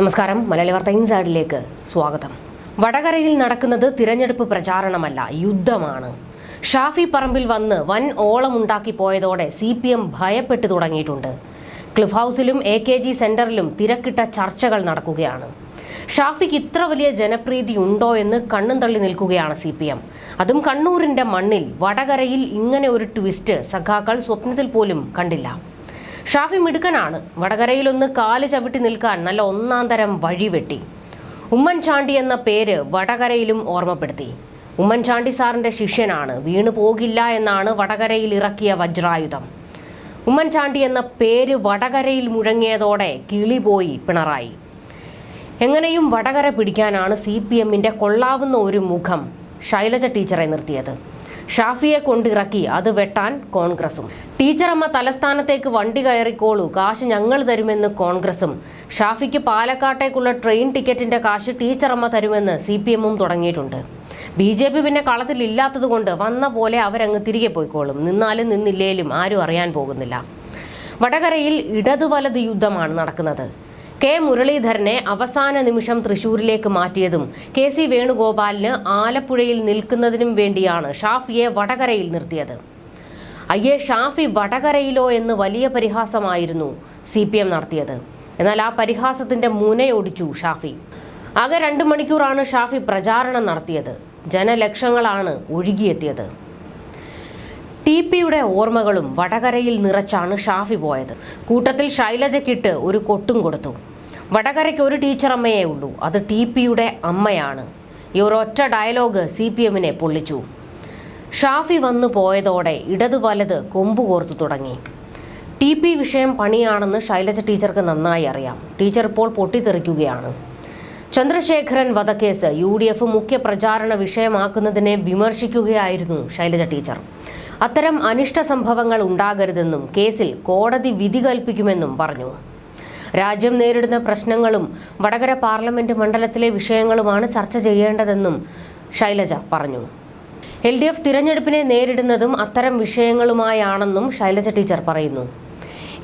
നമസ്കാരം. മലയാളി വാർത്ത ഇൻസൈഡിലേക്ക് സ്വാഗതം. വടകരയിൽ നടക്കുന്നത് തിരഞ്ഞെടുപ്പ് പ്രചാരണമല്ല യുദ്ധമാണ്. ഷാഫി പറമ്പിൽ വന്ന് വൻ ഓളമുണ്ടാക്കി പോയതോടെ സി പി എം ഭയപ്പെട്ടു തുടങ്ങിയിട്ടുണ്ട്. ക്ലിഫ് ഹൗസിലും എ കെ ജി സെന്ററിലും തിരക്കിട്ട ചർച്ചകൾ നടക്കുകയാണ്. ഷാഫിക്ക് ഇത്ര വലിയ ജനപ്രീതി ഉണ്ടോ എന്ന് കണ്ണും തള്ളി നിൽക്കുകയാണ് സി പി എം. അതും കണ്ണൂരിന്റെ മണ്ണിൽ വടകരയിൽ ഇങ്ങനെ ഒരു ട്വിസ്റ്റ് സഖാക്കൾ സ്വപ്നത്തിൽ പോലും കണ്ടില്ല. ഷാഫി മിടുക്കനാണ്. വടകരയിലൊന്ന് കാൽ ചവിട്ടി നിൽക്കാൻ നല്ല ഒന്നാം തരം വഴിവെട്ടി ഉമ്മൻചാണ്ടി എന്ന പേര് വടകരയിലും ഓർമ്മപ്പെടുത്തി. ഉമ്മൻചാണ്ടി സാറിന്റെ ശിഷ്യനാണ്. വീണു പോകില്ല എന്നാണ് വടകരയിൽ ഇറക്കിയ വജ്രായുധം. ഉമ്മൻചാണ്ടി എന്ന പേര് വടകരയിൽ മുഴങ്ങിയതോടെ കിളി പോയി പിണറായി. എങ്ങനെയും വടകര പിടിക്കാനാണ് സി പി എമ്മിന്റെ കൊള്ളാവുന്ന ഒരു മുഖം ശൈലജ ടീച്ചറെ നിർത്തിയത്. ഷാഫിയെ കൊണ്ടിറക്കി. അത് വെട്ടാൻ കോൺഗ്രസും. ടീച്ചറമ്മ തലസ്ഥാനത്തേക്ക് വണ്ടി കയറിക്കോളൂ. കാശ് ഞങ്ങൾ തരുമെന്ന് കോൺഗ്രസും. ഷാഫിക്ക് പാലക്കാട്ടേക്കുള്ള ട്രെയിൻ ടിക്കറ്റിന്റെ കാശ് ടീച്ചറമ്മ തരുമെന്ന് സി പി എമ്മും തുടങ്ങിയിട്ടുണ്ട്. ബി ജെ പി പിന്നെ കളത്തിലില്ലാത്തതുകൊണ്ട് വന്ന പോലെ അവരങ്ങ് തിരികെ പോയിക്കോളും. നിന്നാലും നിന്നില്ലേലും ആരും അറിയാൻ പോകുന്നില്ല. വടകരയിൽ ഇടതുവലത് യുദ്ധമാണ് നടക്കുന്നത്. കെ മുരളീധരനെ അവസാന നിമിഷം തൃശൂരിലേക്ക് മാറ്റിയതും കെ സി വേണുഗോപാലിന് ആലപ്പുഴയിൽ നിൽക്കുന്നതിനും വേണ്ടിയാണ് ഷാഫിയെ വടകരയിൽ നിർത്തിയത്. അയ്യേ ഷാഫി വടകരയിലോ എന്ന് വലിയ പരിഹാസമായിരുന്നു സി പി എം നടത്തിയത്. എന്നാൽ ആ പരിഹാസത്തിന്റെ മുനയൊടിച്ചു ഷാഫി. ആകെ രണ്ട് മണിക്കൂറാണ് ഷാഫി പ്രചാരണം നടത്തിയത്. ജനലക്ഷങ്ങളാണ് ഒഴുകിയെത്തിയത്. ടി പിയുടെ ഓർമ്മകളും വടകരയിൽ നിറച്ചാണ് ഷാഫി പോയത്. കൂട്ടത്തിൽ ശൈലജയ്ക്കിട്ട് ഒരു കൊട്ടും കൊടുത്തു. വടകരയ്ക്ക് ഒരു ടീച്ചറമ്മയേ ഉള്ളൂ. അത് ടി പിയുടെ അമ്മയാണ്. ഈ ഒരൊറ്റ ഡയലോഗ് സി പി എമ്മിനെ പൊള്ളിച്ചു. ഷാഫി വന്നു പോയതോടെ ഇടത് വലത് കൊമ്പ് കോർത്തു തുടങ്ങി. ടി പി വിഷയം പണിയാണെന്ന് ശൈലജ ടീച്ചർക്ക് നന്നായി അറിയാം. ടീച്ചർ ഇപ്പോൾ പൊട്ടിത്തെറിക്കുകയാണ്. ചന്ദ്രശേഖരൻ വധക്കേസ് യു ഡി എഫ് മുഖ്യ പ്രചാരണ വിഷയമാക്കുന്നതിനെ വിമർശിക്കുകയായിരുന്നു ശൈലജ ടീച്ചർ. അത്തരം അനിഷ്ട സംഭവങ്ങൾ ഉണ്ടാകരുതെന്നും കേസിൽ കോടതി വിധി കൽപ്പിക്കുമെന്നും പറഞ്ഞു. രാജ്യം നേരിടുന്ന പ്രശ്നങ്ങളും വടകര പാർലമെന്റ് മണ്ഡലത്തിലെ വിഷയങ്ങളുമാണ് ചർച്ച ചെയ്യേണ്ടതെന്നും ശൈലജ പറഞ്ഞു. എൽ ഡി എഫ് തിരഞ്ഞെടുപ്പിനെ നേരിടുന്നതും അത്തരം വിഷയങ്ങളുമായാണെന്നും ശൈലജ ടീച്ചർ പറയുന്നു.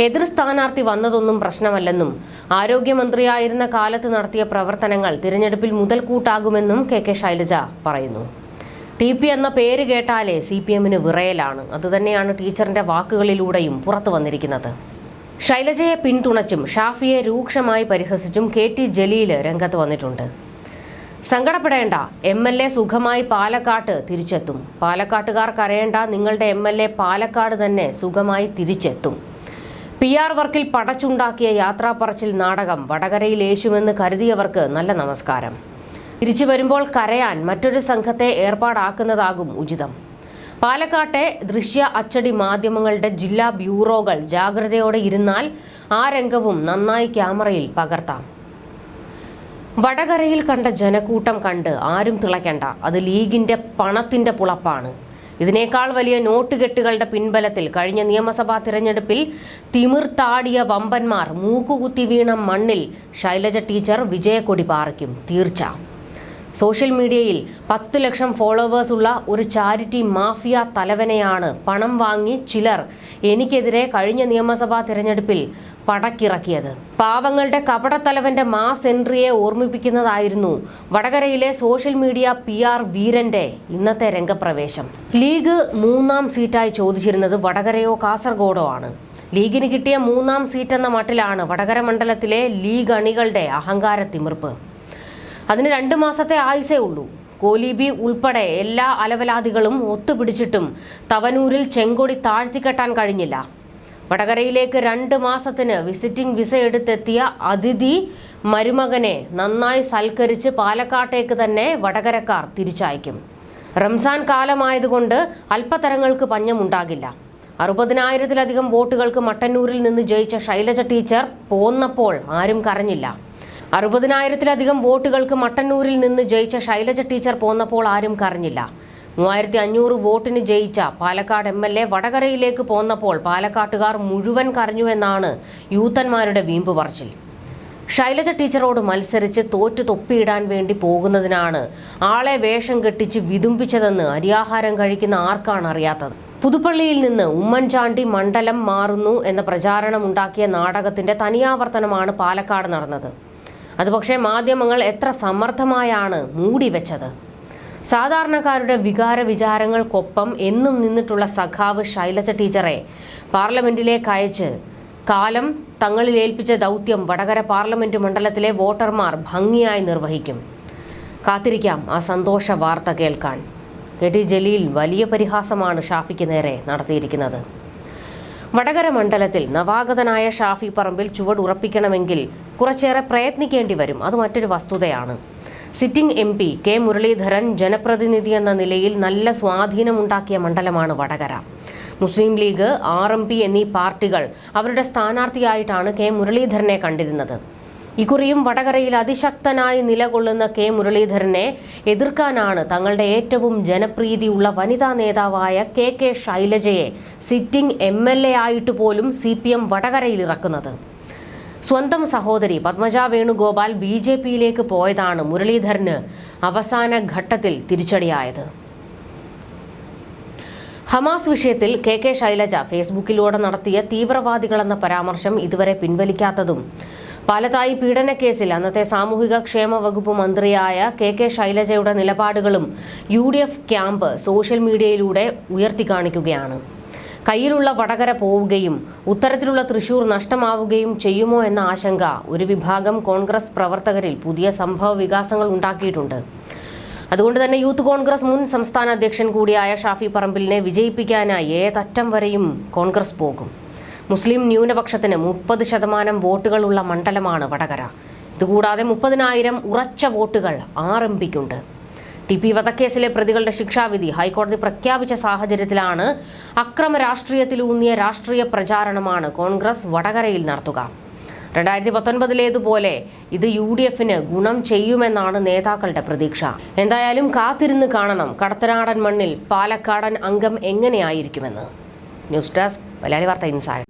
എതിർ സ്ഥാനാർത്ഥി വന്നതൊന്നും പ്രശ്നമല്ലെന്നും ആരോഗ്യമന്ത്രിയായിരുന്ന കാലത്ത് നടത്തിയ പ്രവർത്തനങ്ങൾ തിരഞ്ഞെടുപ്പിൽ മുതൽക്കൂട്ടാകുമെന്നും കെ കെ ശൈലജ പറയുന്നു. ടി പി എന്ന പേര് കേട്ടാലേ സി പി എമ്മിന് വിറയലാണ്. അതുതന്നെയാണ് ടീച്ചറിന്റെ വാക്കുകളിലൂടെയും പുറത്തു വന്നിരിക്കുന്നത്. ശൈലജയെ പിന്തുണച്ചും ഷാഫിയെ രൂക്ഷമായി പരിഹസിച്ചും കെ ടി ജലീൽ രംഗത്ത് വന്നിട്ടുണ്ട്. സങ്കടപ്പെടേണ്ട എം എൽ എ സുഖമായി പാലക്കാട്ട് തിരിച്ചെത്തും. പാലക്കാട്ടുകാർ കരയേണ്ട നിങ്ങളുടെ എം എൽ എ പാലക്കാട് തന്നെ സുഖമായി തിരിച്ചെത്തും. പി ആർ വർക്കിൽ പടച്ചുണ്ടാക്കിയ യാത്രാപ്പറച്ചിൽ നാടകം വടകരയിൽ യേശുമെന്ന് കരുതിയവർക്ക് നല്ല നമസ്കാരം. തിരിച്ചു വരുമ്പോൾ കരയാൻ മറ്റൊരു സംഘത്തെ ഏർപ്പാടാക്കുന്നതാകും ഉചിതം. പാലക്കാട്ടെ ദൃശ്യ അച്ചടി മാധ്യമങ്ങളുടെ ജില്ലാ ബ്യൂറോകൾ ജാഗ്രതയോടെ ഇരുന്നാൽ ആ രംഗവും നന്നായി ക്യാമറയിൽ പകർത്താം. വടകരയിൽ കണ്ട ജനക്കൂട്ടം കണ്ട് ആരും തിളയ്ക്കണ്ട. അത് ലീഗിന്റെ പണത്തിന്റെ പുളപ്പാണ്. ഇതിനേക്കാൾ വലിയ നോട്ടുകെട്ടുകളുടെ പിൻബലത്തിൽ കഴിഞ്ഞ നിയമസഭാ തിരഞ്ഞെടുപ്പിൽ തിമിർത്താടിയ വമ്പന്മാർ മൂക്കുകുത്തി വീണ മണ്ണിൽ ശൈലജ ടീച്ചർ വിജയക്കൊടി പാറിക്കും. തീർച്ച. സോഷ്യൽ മീഡിയയിൽ പത്ത് ലക്ഷം ഫോളോവേഴ്സ് ഉള്ള ഒരു ചാരിറ്റി മാഫിയ തലവനെയാണ് പണം വാങ്ങി ചിലർ എനിക്കെതിരെ കഴിഞ്ഞ നിയമസഭാ തിരഞ്ഞെടുപ്പിൽ പടക്കിറക്കിയത്. പാവങ്ങളുടെ കപടത്തലവന്റെ മാസ് എൻട്രിയെ ഓർമ്മിപ്പിക്കുന്നതായിരുന്നു വടകരയിലെ സോഷ്യൽ മീഡിയ പി ആർ വീരന്റെ ഇന്നത്തെ രംഗപ്രവേശം. ലീഗ് മൂന്നാം സീറ്റായി ചോദിച്ചിരുന്നത് വടകരയോ കാസർഗോഡോ ആണ്. ലീഗിന് കിട്ടിയ മൂന്നാം സീറ്റ് എന്ന മട്ടിലാണ് വടകര മണ്ഡലത്തിലെ ലീഗ് അണികളുടെ അഹങ്കാര തിമിർപ്പ് അതിന് രണ്ട് മാസത്തെ ആയുസേ ഉള്ളൂ. കോലിബി ഉൾപ്പെടെ എല്ലാ അലവലാദികളും ഒത്തുപിടിച്ചിട്ടും തവനൂരിൽ ചെങ്കൊടി താഴ്ത്തിക്കെട്ടാൻ കഴിഞ്ഞില്ല. വടകരയിലേക്ക് രണ്ട് മാസത്തിന് വിസിറ്റിംഗ് വിസ എടുത്തെത്തിയ അതിഥി മരുമകനെ നന്നായി സൽക്കരിച്ച് പാലക്കാട്ടേക്ക് തന്നെ വടകരക്കാർ തിരിച്ചയക്കും. റംസാൻ കാലമായതുകൊണ്ട് അല്പതരങ്ങൾക്ക് പഞ്ഞമുണ്ടാകില്ല. അറുപതിനായിരത്തിലധികം വോട്ടുകൾക്ക് മട്ടന്നൂരിൽ നിന്ന് ജയിച്ച ശൈലജ ടീച്ചർ പോന്നപ്പോൾ ആരും കരഞ്ഞില്ല. അറുപതിനായിരത്തിലധികം വോട്ടുകൾക്ക് മട്ടന്നൂരിൽ നിന്ന് ജയിച്ച ശൈലജ ടീച്ചർ പോന്നപ്പോൾ ആരും കരഞ്ഞില്ല. മൂവായിരത്തി അഞ്ഞൂറ് വോട്ടിന് ജയിച്ച പാലക്കാട് എം എൽ എ വടകരയിലേക്ക് പോന്നപ്പോൾ പാലക്കാട്ടുകാർ മുഴുവൻ കരഞ്ഞുവെന്നാണ് യൂത്തന്മാരുടെ വീമ്പ് പറച്ചിൽ. ശൈലജ ടീച്ചറോട് മത്സരിച്ച് തോറ്റു തൊപ്പിയിടാൻ വേണ്ടി പോകുന്നതിനാണ് ആളെ വേഷം കെട്ടിച്ച് വിതുമ്പിച്ചതെന്ന് അരിയാഹാരം കഴിക്കുന്ന ആർക്കാണ് അറിയാത്തത്. പുതുപ്പള്ളിയിൽ നിന്ന് ഉമ്മൻചാണ്ടി മണ്ഡലം മാറുന്നു എന്ന പ്രചാരണമുണ്ടാക്കിയ നാടകത്തിന്റെ തനിയാവർത്തനമാണ് പാലക്കാട് നടന്നത്. അത് പക്ഷേ മാധ്യമങ്ങൾ എത്ര സമർത്ഥമായാണ് മൂടിവെച്ചത് സാധാരണക്കാരുടെ വികാര വിചാരങ്ങൾക്കൊപ്പം എന്നും നിന്നിട്ടുള്ള സഖാവ് ശൈലജ ടീച്ചറെ പാർലമെന്റിലേക്ക് അയച്ച് കാലം തങ്ങളിൽ ഏൽപ്പിച്ച ദൗത്യം വടകര പാർലമെന്റ് മണ്ഡലത്തിലെ വോട്ടർമാർ ഭംഗിയായി നിർവഹിക്കും. കാത്തിരിക്കാം ആ സന്തോഷ വാർത്ത കേൾക്കാൻ. കെ ടി ജലീൽ വലിയ പരിഹാസമാണ് ഷാഫിക്ക് നേരെ നടത്തിയിരിക്കുന്നത്. വടകര മണ്ഡലത്തിൽ നവാഗതനായ ഷാഫി പറമ്പിൽ ചുവട് ഉറപ്പിക്കണമെങ്കിൽ കുറച്ചേറെ പ്രയത്നിക്കേണ്ടി വരും. അത് മറ്റൊരു വസ്തുതയാണ്. Sitting M P K Muraleedharan ജനപ്രതിനിധി എന്ന നിലയിൽ നല്ല സ്വാധീനമുണ്ടാക്കിയ മണ്ഡലമാണ് Vadakara. Muslim League R M P എന്നീ പാർട്ടികൾ അവരുടെ സ്ഥാനാർത്ഥിയായിട്ടാണ് കെ മുരളീധരനെ കണ്ടിരുന്നത്. ഇക്കുറിയും വടകരയിൽ അതിശക്തനായി നിലകൊള്ളുന്ന കെ മുരളീധരനെ എതിർക്കാനാണ് തങ്ങളുടെ ഏറ്റവും ജനപ്രീതിയുള്ള വനിതാ നേതാവായ കെ കെ ശൈലജയെ സിറ്റിംഗ് എം എൽ എ ആയിട്ട് പോലും സി പി എം വടകരയിൽ ഇറക്കുന്നത്. സ്വന്തം സഹോദരി പത്മജ വേണുഗോപാൽ ബി ജെ പിയിലേക്ക് പോയതാണ് മുരളീധരന് അവസാന ഘട്ടത്തിൽ തിരിച്ചടിയായത്. ഹമാസ് വിഷയത്തിൽ കെ കെ ശൈലജ ഫേസ്ബുക്കിലൂടെ നടത്തിയ തീവ്രവാദികളെന്ന പരാമർശം ഇതുവരെ പിൻവലിക്കാത്തതും പാലത്തായി പീഡനക്കേസിൽ അന്നത്തെ സാമൂഹിക ക്ഷേമ വകുപ്പ് മന്ത്രിയായ കെ കെ ശൈലജയുടെ നിലപാടുകളും യു ക്യാമ്പ് സോഷ്യൽ മീഡിയയിലൂടെ ഉയർത്തിക്കാണിക്കുകയാണ് കയ്യിലുള്ള വടകര പോവുകയും ഉത്തരത്തിലുള്ള തൃശൂർ നഷ്ടമാവുകയും ചെയ്യുമോ എന്ന ആശങ്ക ഒരു വിഭാഗം കോൺഗ്രസ് പ്രവർത്തകരിൽ പുതിയ സംഭവ വികാസങ്ങൾ ഉണ്ടാക്കിയിട്ടുണ്ട്. അതുകൊണ്ട് തന്നെ യൂത്ത് കോൺഗ്രസ് മുൻ സംസ്ഥാന അധ്യക്ഷൻ കൂടിയായ ഷാഫി പറമ്പിലിനെ വിജയിപ്പിക്കാനായി ഏതറ്റം വരെയും കോൺഗ്രസ് പോകും. മുസ്ലിം ന്യൂനപക്ഷത്തിന് മുപ്പത് ശതമാനം വോട്ടുകളുള്ള മണ്ഡലമാണ് വടകര. ഇതുകൂടാതെ മുപ്പതിനായിരം ഉറച്ച വോട്ടുകൾ ആർ എം പിക്കുണ്ട്. ടി പി വധക്കേസിലെ പ്രതികളുടെ ശിക്ഷാവിധി ഹൈക്കോടതി പ്രഖ്യാപിച്ച സാഹചര്യത്തിലാണ് അക്രമ രാഷ്ട്രീയത്തിലൂന്നിയ രാഷ്ട്രീയ പ്രചാരണമാണ് കോൺഗ്രസ് വടകരയിൽ നടത്തുക. രണ്ടായിരത്തി പത്തൊൻപതിലേതുപോലെ ഇത് യു ഡി എഫിന് ഗുണം ചെയ്യുമെന്നാണ് നേതാക്കളുടെ പ്രതീക്ഷ. എന്തായാലും കാത്തിരുന്ന് കാണണം കടത്തനാടൻ മണ്ണിൽ പാലക്കാടൻ അംഗം എങ്ങനെയായിരിക്കുമെന്ന്. ന്യൂസ് ഡെസ്ക് മലയാളി വാർത്ത ഇൻസൈഡ്.